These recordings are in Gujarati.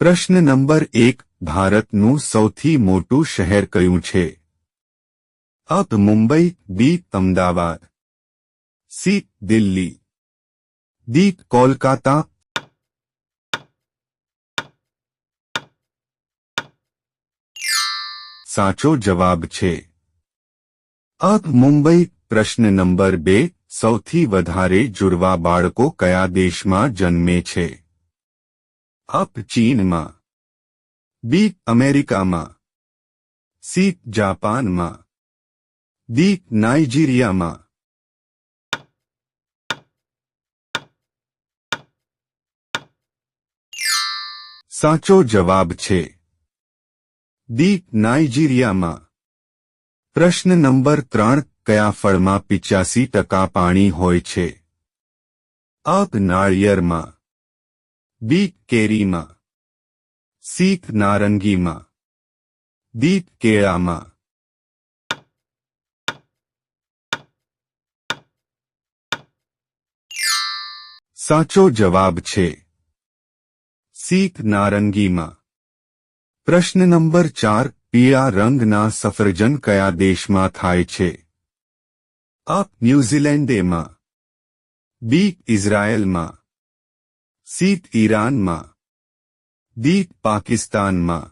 પ્રશ્ન નંબર એક, ભારતનું સૌથી મોટું શહેર કયું છે? A Mumbai, B Ahmedabad, C Delhi D Kolkata. સાચો જવાબ છે. અપ મુંબઈ, પ્રશ્ન નંબર બે, સૌથી વધારે જુડવા બાળકો કયા દેશમાં જન્મે છે? અપ ચીનમાં બી અમેરિકામાં, સી જાપાનમાં, દી નાઇજીરિયામાં. સાચો જવાબ છે, દી નાઇજીરિયામાં. પ્રશ્ન નંબર ત્રણ, કયા ફળમાં પિચ્યાસી ટકા પાણી હોય છે? અપ નાળિયેરમાં બી કેરીમાં સી નારંગીમાં દીપ કેળામાં સાચો જવાબ છે સી નારંગીમાં પ્રશ્ન નંબર ચાર પીળા રંગના સફરજન કયા દેશમાં થાય છે અ ન્યૂઝીલેન્ડેમાં બી ઇઝરાયેલમાં સી ઈરાનમાં દીત પાકિસ્તાનમાં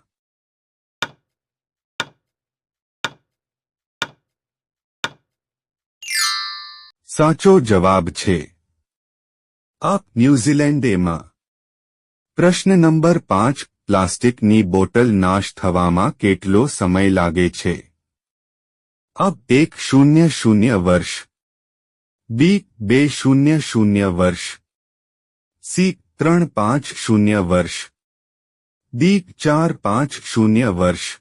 સાચો જવાબ છે આપ ન્યૂઝીલેન્ડેમાં પ્રશ્ન નંબર પાંચ પ્લાસ્ટિકની બોટલ નાશ થવામાં કેટલો સમય લાગે છે અબ એક શૂન્ય શૂન્ય વર્ષ બી બે શૂન્ય શૂન્ય વર્ષ સી ત્રણ પાંચ શૂન્ય વર્ષ. દીક ચાર પાંચ શૂન્ય વર્ષ.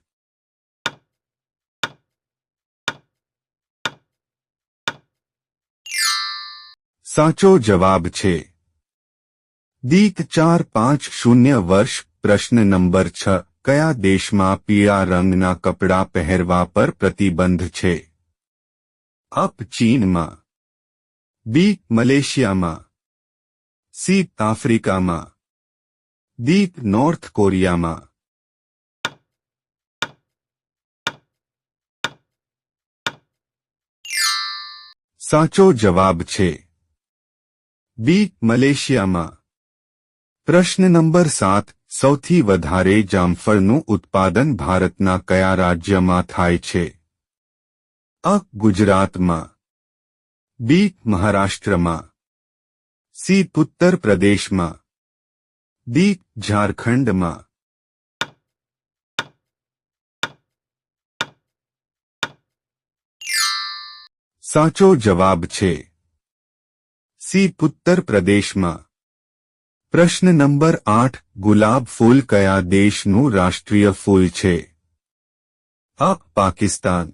સાચો જવાબ છે. દીક ચાર પાંચ શૂન્ય વર્ષ, પ્રશ્ન નંબર છ, કયા દેશમાં પીળા રંગના કપડાં પહેરવા પર પ્રતિબંધ છે? અપ ચીનમાં. બી મલેશિયામાં. સી આફ્રિકામાં દી નોર્થ કોરિયામાં સાચો જવાબ છે બી મલેશિયામાં પ્રશ્ન નંબર સાત સૌથી વધારે જામફળનું ઉત્પાદન ભારતના કયા રાજ્યમાં થાય છે અ ગુજરાતમાં બી મહારાષ્ટ્રમાં સી ઉત્તર પ્રદેશમાં. દી ઝારખંડમાં. સાચો જવાબ છે. સી ઉત્તર પ્રદેશમાં. પ્રશ્ન નંબર આઠ, ગુલાબ ફૂલ કયા દેશનું રાષ્ટ્રીય ફૂલ છે? A, Pakistan.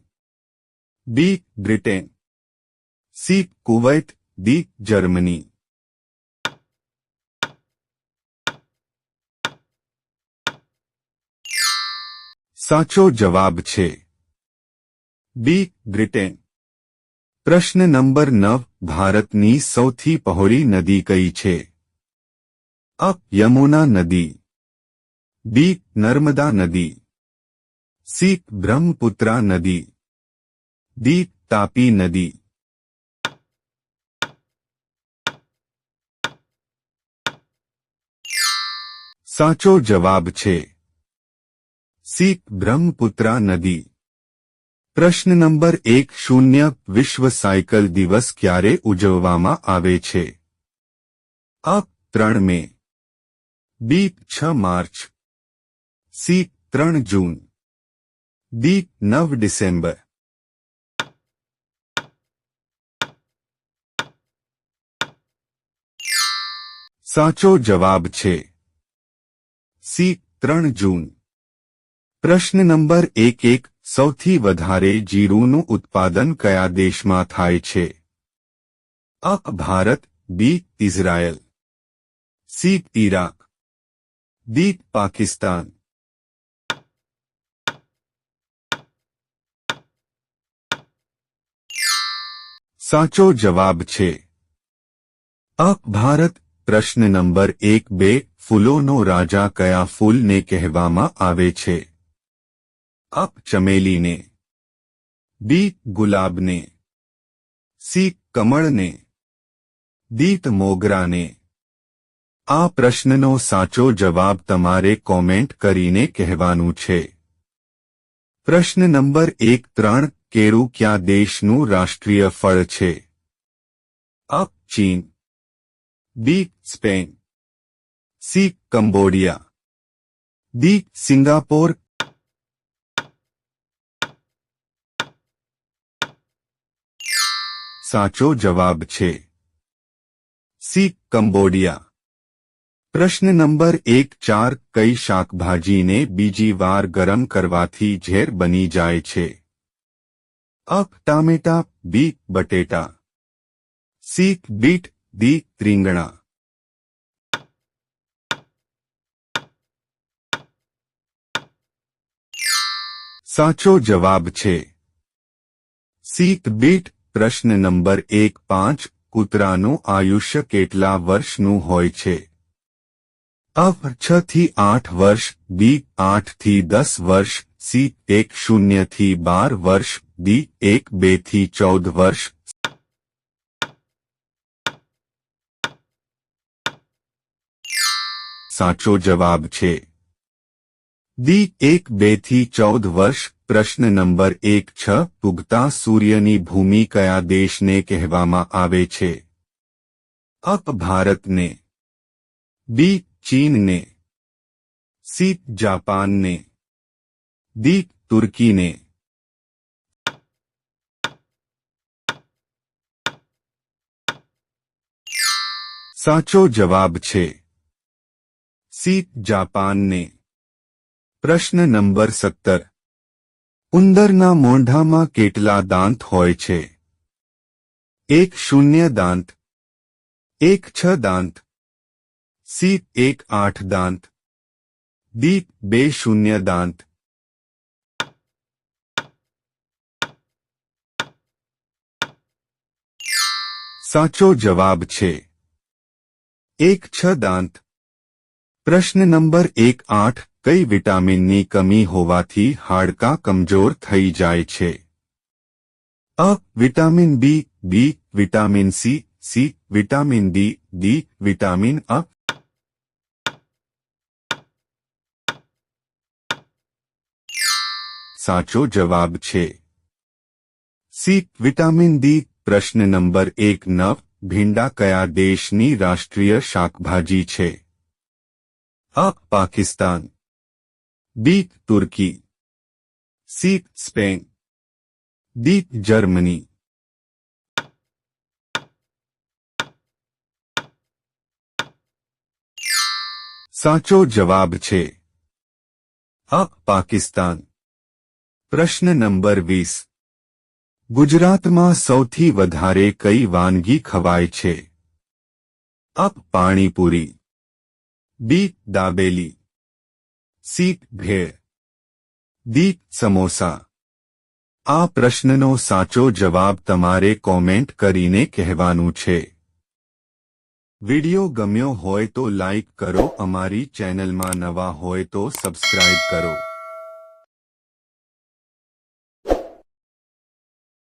B, Britain. C, Kuwait. D Germany. સાચો જવાબ છે. બી બ્રિટેન. પ્રશ્ન નંબર નવ. ભારતની સૌથી પહોળી નદી કઈ છે? અ. યમુના નદી. બી નર્મદા નદી. સી બ્રહ્મપુત્રા નદી. ડી તાપી નદી. સાચો જવાબ છે. સી બ્રહ્મપુત્રા નદી પ્રશ્ન નંબર એક શૂન્ય વિશ્વ સાયકલ દિવસ ક્યારે ઉજવવામાં આવે છે અ ત્રણ મે બી છ માર્ચ સી ત્રણ જૂન દી નવ ડિસેમ્બર સાચો જવાબ છે સી ત્રણ જૂન પ્રશ્ન નંબર એક એક સૌથી વધારે જીરુંનું ઉત્પાદન કયા દેશમાં થાય છે A Bharat B Israel C Iraq D Pakistan સાચો જવાબ છે અ ભારત પ્રશ્ન નંબર એક બે ફૂલોનો રાજા કયા ફૂલને કહેવામાં આવે છે અપ ચમેલીને બી ગુલાબને સી કમળને દીત મોગરાને આ પ્રશ્નનો સાચો જવાબ તમારે કોમેન્ટ કરીને કહેવાનું છે પ્રશ્ન નંબર એક ત્રણ કેળું ક્યાં દેશનું રાષ્ટ્રીય ફળ છે અપ ચીન B Spain C Cambodia D Singapore સાચો જવાબ છે. C, Cambodia. પ્રશ્ન નંબર એક, ચાર, કઈ શાકભાજીને બીજી વાર ગરમ કરવાથી ઝેર બની જાય છે? અ, ટામેટા, બી, બટેટા. સી, બીટ દી ત્રીંગણા સાચો જવાબ છે. સી, બીટ પ્રશ્ન નંબર એક પાંચ, કૂતરાનું આયુષ્ય કેટલા વર્ષનું હોય છે? અ, છ થી આઠ વર્ષ, બી, આઠથી દસ વર્ષ, સી, એક શૂન્યથી બાર વર્ષ, ડી, એક, બેથી ચૌદ વર્ષ. સાચો જવાબ છે. દી એક, બેથી ચૌદ વર્ષ પ્રશ્ન નંબર એક છ ઉગતા સૂર્યની ભૂમિ કયા દેશને કહેવામાં આવે છે? અપ ભારતને. બી, ચીનને. સી, જાપાનને. દી તુર્કીને. સાચો જવાબ છે. સી, જાપાનને. પ્રશ્ન નંબર સત્તર. ઉંદરના મોંઢામાં કેટલા દાંત હોય છે? એક શૂન્ય દાંત. એક છ દાંત. સી એક આઠ દાંત. દી બે શૂન્ય દાંત. સાચો જવાબ છે. એક છ દાંત. પ્રશ્ન નંબર એક આઠ. કઈ વિટામિનની કમી હોવાથી હાડકાં કમજોર થઈ જાય છે? A, vitamin B B, vitamin C C, vitamin D D, vitamin A. સાચો જવાબ છે. સી, વિટામિન ડી, પ્રશ્ન નંબર એક, નવ, ભીંડા કયા દેશની રાષ્ટ્રીય શાકભાજી છે? A, Pakistan. B Turkey C Spain D Germany સાચો જવાબ છે. અ પાકિસ્તાન. પ્રશ્ન નંબર વીસ. ગુજરાતમાં સૌથી વધારે કઈ વાનગી ખવાય છે? A panipuri. B dabeli. C bhel D samosa આ પ્રશ્નનો સાચો જવાબ તમારે કોમેન્ટ કરીને કહેવાનું છે વિડિયો ગમ્યો હોય તો લાઇક કરો અમારી ચેનલમાં નવા હોય તો સબસ્ક્રાઇબ કરો